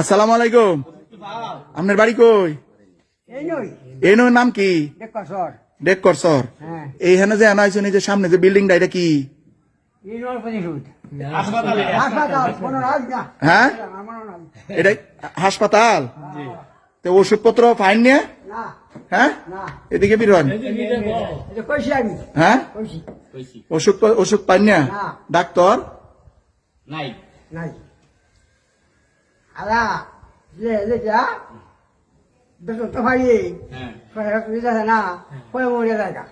আসসালামু আলাইকুম। আপনার বাড়ি কই? এই নয় নাম কি? দেখ সর এইখানে যে আনা হয়েছে যে সামনে যে বিল্ডিংটা, এটা কি? হ্যাঁ? এটা হাসপাতাল? ওষুধপত্র ফাইন নিয়ে? হ্যাঁ? এদিকে বিরন হ্যাঁ? ওষুধ ওষুধ পাই না না। ডাক্তার? নাই। নাই। আলা লে লে যা। বেশ তো ভাই হ্যাঁ। না। কই মরে জায়গা।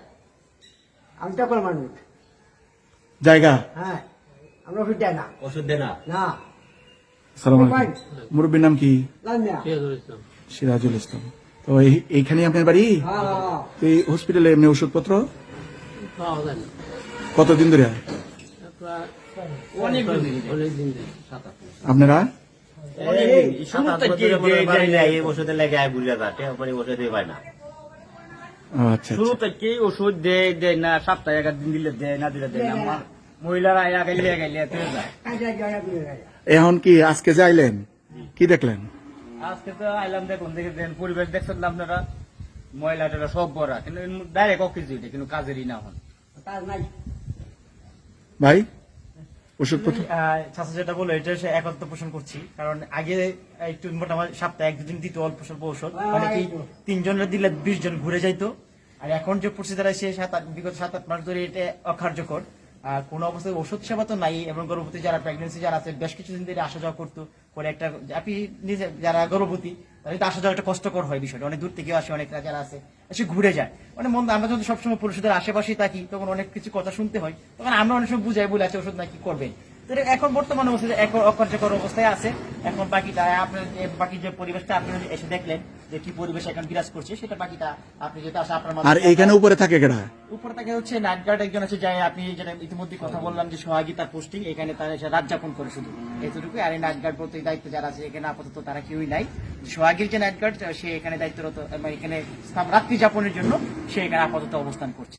আমি তো কোন মানুষ। জায়গা? হ্যাঁ। আমরা ওষুধ দেয় না। ওষুধ দে না। না। সালাম আলাইকুম। মুরব্বীর নাম কি? লামিয়া। সিরাজুল ইসলাম। তো এই- এইখানে আপনার বাড়ি? হ্যাঁ হ্যাঁ তো এই হসপিটালে এমনি ওষুধপত্র? কতদিন ধরে? আপনারা? শুরু থেকে ওষুধে দেয় দেয় না সপ্তাহে এক দিন দিলে দেয় না দিলে দেয় না। মহিলারা এখন কি আজকে যে আইলেন কি দেখলেন? আজকে তো আইলাম দেখুন দেখে দেন পরিবেশ দেখছেন না আপনারা? মহিলাটা সব বড় কিন্তু ডাইরেক্ট অফিস কিন্তু কাজেরই না হন কাজ নাই। ভাই? ওষুধপত্র চাষা যেটা বলে এটা সে একত্র পোষণ করছি। কারণ আগে একটু মোটামুটি সপ্তাহে এক দুদিন দিত অল্প স্বল্প ঔষধ। মানে তিনজনের দিলে বিশ জন ঘুরে যাইতো। আর এখন যে পরিস্থিতি সে সাত আট বিগত সাত আট মাস ধরে এটা অকার্যকর। আর কোন অবস্থায় ওষুধ সেবা তো নাই এবং গর্ভবতী যারা প্রেগনেন্সি যারা আছে বেশ কিছুদিন ধরে আসা যাওয়া করতো। করে একটা আপনি নিজে যারা গর্ভবতী তাদের তো আসা যাওয়া একটা কষ্টকর হয় বিষয়টা। অনেক দূর থেকে আসে, অনেক রাজারা আছে, এসে ঘুরে যায়। মানে মন আমরা যদি সবসময় পুরুষদের আশেপাশে থাকি, তখন অনেক কিছু কথা শুনতে হয়। তখন আমরা অনেক সময় বুঝাই, বলে আছে ওষুধ নাকি করবেন? এখন বর্তমানে অবস্থায় অকার্যকর অবস্থায় আছে। এখন বাকিটা আপনার বাকি যে পরিবেশটা আপনি এসে দেখলেন যে কি পরিবেশ এখন বিরাজ করছে সেটা বাকিটা আপনি যেটা আপনার আর এইখানে উপরে থাকে কেডা? উপরে থাকে হচ্ছে নাইট গার্ড একজন আছে যাই আপনি যেটা ইতিমধ্যে কথা বললাম যে সোহাগী তার পোস্টিং এখানে তারা এসে রাত যাপন করে শুধু। এতটুকু আর এই নাইট গার্ড প্রতি দায়িত্ব যারা আছে এখানে আপাতত তারা কেউই নাই। সোহাগীর যে নাইট গার্ড সে এখানে দায়িত্বরত মানে এখানে রাত্রি যাপনের জন্য সে এখানে আপাতত অবস্থান করছে।